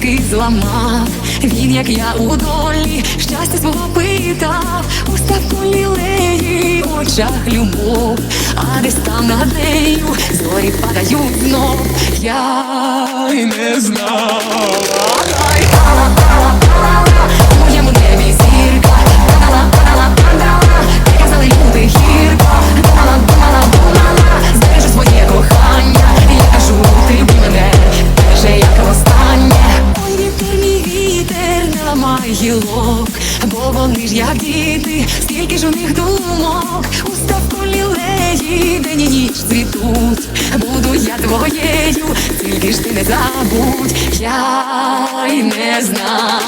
гілки зламав. Він, як я у долі, щастя свого питав, у ставку лілеї, в очах любов, а десь там над нею зорі падають знов. Я не знала. Ламай гілок, бо вони ж як діти, скільки ж у них думок, у ставку лілеї, день і ніч цвітуть, буду я твоєю, тільки ж ти не забудь, я й не знала.